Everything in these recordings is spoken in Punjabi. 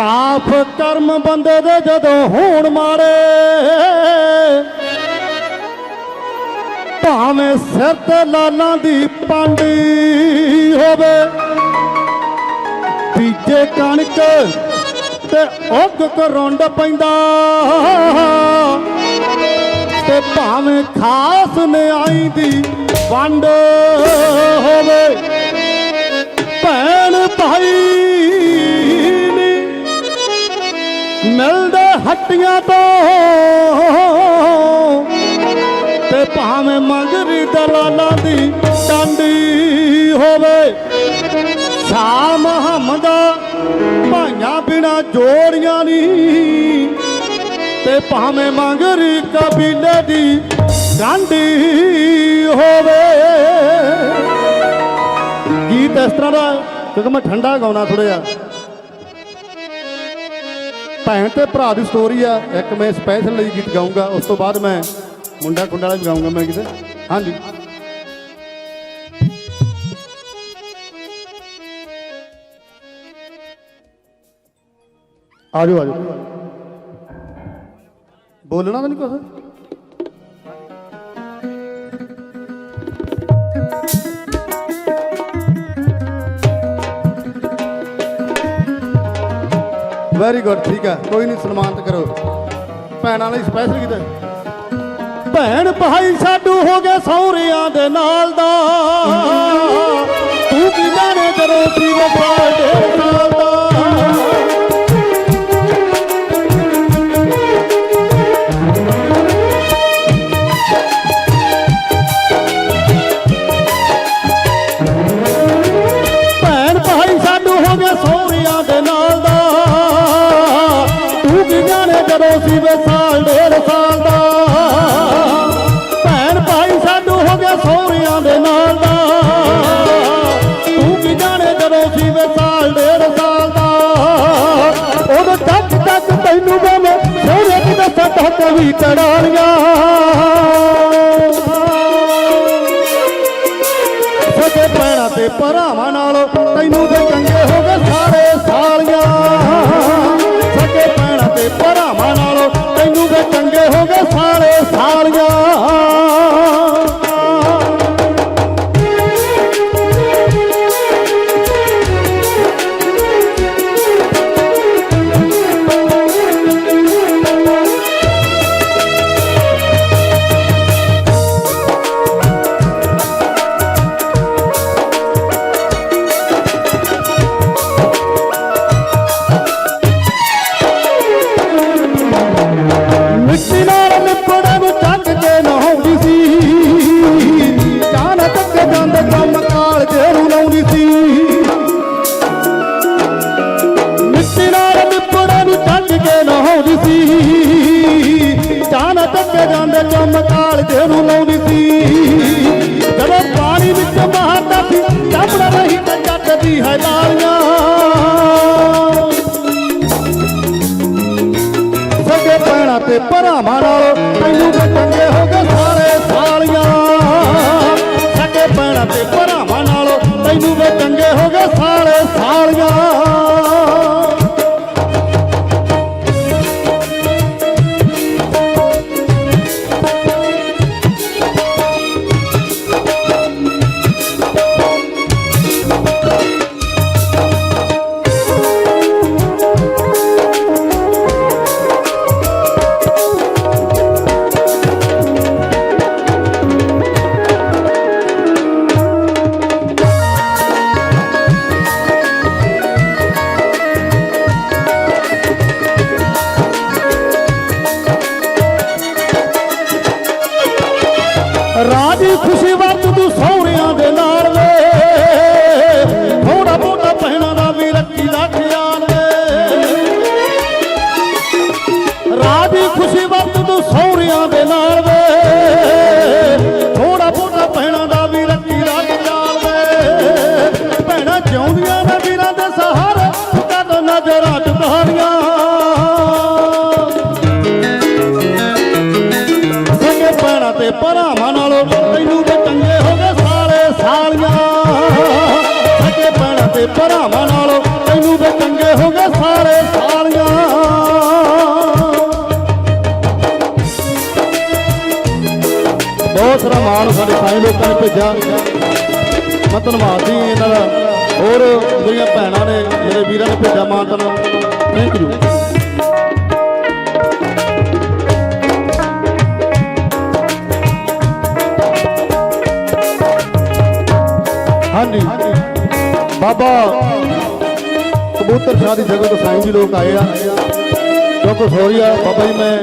ਸਾਫ਼ ਕਰਮ ਬੰਦੇ ਦੇ ਜਦੋਂ ਹੋਣ ਮਾਰੇ ਭਾਵੇਂ ਸਿਰ ਤੇ ਲਾਲਾਂ ਦੀ ਪਾਂਡੀ ਹੋਵੇ ਬੀਜੇ ਕਣਕ ਤੇ ਉੱਗ ਕਰੁੰਡ ਪੈਂਦਾ, ਤੇ ਭਾਵੇਂ ਖਾਸ ਨਿਆਈ ਦੀ ਵੰਡ ਹੋਵੇ ਹੱਟੀਆਂ ਤੋਂ। ਤੇ ਭਾਵੇਂ ਮੰਗਰੀ ਦਲਾਲਾਂ ਦੀ ਟਾਂਡੀ ਹੋਵੇ, ਸ਼ਾਹ ਮੁਹੰਮਦਾ ਭਾਈਆਂ ਬਿਨਾ ਜੋੜੀਆਂ ਨਹੀਂ। ਤੇ ਭਾਵੇਂ ਮੰਗਰੀ ਕਬੀਲੇ ਦੀ ਗਾਂਢੀ ਹੋਵੇ। ਗੀਤ ਇਸ ਤਰ੍ਹਾਂ ਦਾ, ਕਿਉਂਕਿ ਮੈਂ ਠੰਡਾ ਗਾਉਣਾ ਥੋੜਾ ਜਿਹਾ। ਭੈਣ ਤੇ ਭਰਾ ਦੀ ਸਟੋਰੀ ਆ। ਇੱਕ ਮੈਂ ਸਪੈਸ਼ਲ ਲਈ ਗੀਤ ਗਾਉਂਗਾ ਉਸ ਤੋਂ ਬਾਅਦ ਮੈਂ ਮੁੰਡਾ ਕੁੰਡਾ ਵਾਲਾ ਵੀ ਗਾਉਂਗਾ ਮੈਂ ਕਿਤੇ। ਹਾਂਜੀ। ਆਜੋ ਆਜੋ। ਬੋਲਣਾ ਤਾਂ ਨਹੀਂ ਕੁਛ? ਵੈਰੀ ਗੁੱਡ ਠੀਕ ਹੈ। ਕੋਈ ਨਹੀਂ, ਸਨਮਾਨਿਤ ਕਰੋ। ਭੈਣਾਂ ਲਈ ਸਪੈਸ਼ਲ ਗੀਤ ਭੈਣ ਭਾਈ ਸਾਡੂ ਹੋ ਗਏ ਸਹੁਰਿਆਂ ਦੇ ਨਾਲ ਦਾ। ਤੂੰ ਕੀ ਜਾਣੇ ਜਦੋਂ ਸੀ ਵਫਾ ਦੇ। ਦੱਸਾਂ ਤੱਕ ਸਕੇ ਪੈਣਾ ਤੇ ਭਰਾਵਾਂ ਨਾਲ ਤੈਨੂੰ ਤੇ ਚੰਗੇ ਹੋ ਗਏ ਸਾਰੇ ਸਾਲੀਆਂ। ਸਕੇ ਪੈਣਾ ਤੇ ਭਰਾਵਾਂ ਨਾਲ ਤੈਨੂੰ ਤੇ ਚੰਗੇ ਹੋ ਗਏ ਸਾਰੇ ਸਾਲੀਆਂ। ਜਾਂਦੇ ਕੰਮ ਨੂੰ ਲਾਉਂਦੀ ਸੀ। ਜਦੋਂ ਪਾਣੀ ਵਿੱਚ ਬਹਾਤਾ ਸੀ ਸਾਹਮਣੇ ਰਹੀ ਤਾਂ ਜੱਟ ਦੀ ਹੈ ਲਾਲੀਆਂ ਸਕੇ ਪੈਣਾ ਤੇ ਭਰਾਵਾਂ ਨਾਲ, ਤੈਨੂੰ ਤੇ ਚੰਗੇ ਹੋ ਗਏ ਸਾਰੇ ਸਾਲੀਆਂ। ਸਕੇ ਪੈਣਾ ਤੇ ਭਰਾਵਾਂ ਨਾਲ, ਤੈਨੂੰ ਤੇ ਚੰਗੇ ਹੋ ਗਏ ਸਾਰੇ ਸਾਲੀਆਂ। ਦੇ ਭਰਾਵਾਂ ਨਾਲੋਂ ਤੈਨੂੰ ਵੀ ਚੰਗੇ ਹੋ ਗਏ ਸਾਰੇ ਸਾਲੀਆਂ। ਬਹੁਤ ਸਾਰਾ ਮਾਣ ਸਾਡੇ ਸਾਈਂ ਲੋਕਾਂ ਨੇ ਭੇਜਿਆ। ਮੈਂ ਧੰਨਵਾਦ ਦੀ ਇਹਨਾਂ ਦਾ। ਹੋਰ ਮੇਰੀਆਂ ਭੈਣਾਂ ਨੇ ਮੇਰੇ ਵੀਰਾਂ ਨੇ ਭੇਜਿਆ ਮਾਣ ਤੁਹਾਨੂੰ ਥੈਂਕ ਯੂ ਹਾਂਜੀ। ਬਾਬਾ। ਕਬੂਤਰ ਸ਼ਾਹ ਦੀ ਜਗ੍ਹਾ ਤੋਂ ਸਾਈਂ ਜੀ ਲੋਕ ਆਏ ਆ। ਕਿਉਂਕਿ ਸੋਰੀ ਆ, ਬਾਬਾ ਜੀ, ਮੈਂ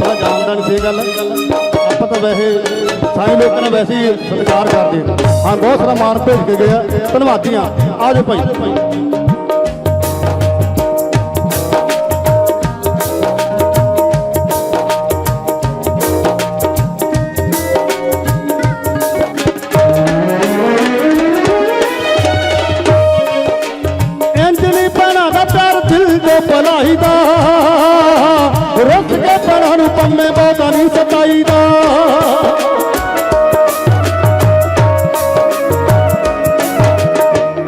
ਬੜਾ ਜਾਣਦਾ ਨਹੀਂ ਸੀ ਗੱਲ। ਆਪਾਂ ਤਾਂ ਵੈਸੇ ਸਾਈਂ ਲੋਕਾਂ ਨੇ ਵੈਸੇ ਹੀ ਸਤਿਕਾਰ ਕਰਦੇ। ਹਾਂ, ਬਹੁਤ ਸਾਰਾ ਮਾਨ ਭੇਜ ਕੇ ਗਿਆ ਧੰਨਵਾਦੀ ਆ ਆ ਜਾਓ ਭਾਈ। ਪੈਣਾ ਨੂੰ ਬਹੁਤਾ ਨਹੀਂ ਸਤਾਈਦਾ।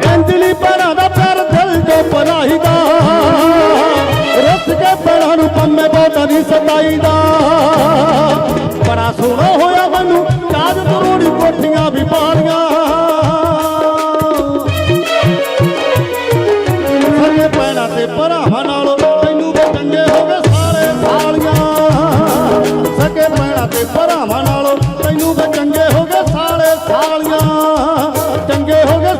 ਇੰਜ ਨਹੀਂ ਦਾ ਪਿਆਰ ਦਿਲ ਦੇ ਭਲਾਈ ਦਾ ਰੁੱਸ ਕੇ ਪੈਣਾ ਨੂੰ ਪੰਮੇ ਬਹੁਤਾ ਨਹੀਂ ਸਤਾਈਦਾ। ਬੜਾ ਸੋਹਣਾ ਹੋਇਆ ਮੈਨੂੰ, ਕਾਜ ਕਰੋੜੀ ਕੋਠੀਆਂ ਵੀ ਪਾਲੀਆਂ। ਸਕੇ ਪੈਣਾ ਤੇ ਭਰਾਵਾਂ ਨਾਲੋਂ ਪੈਣਾ ਭਰਾਵਾਂ ਨਾਲੋਂ ਤੈਨੂੰ ਵੀ ਚੰਗੇ ਹੋ ਗਏ ਸਾਰੇ ਸਾਲੀਆਂ। ਚੰਗੇ ਹੋ ਗਏ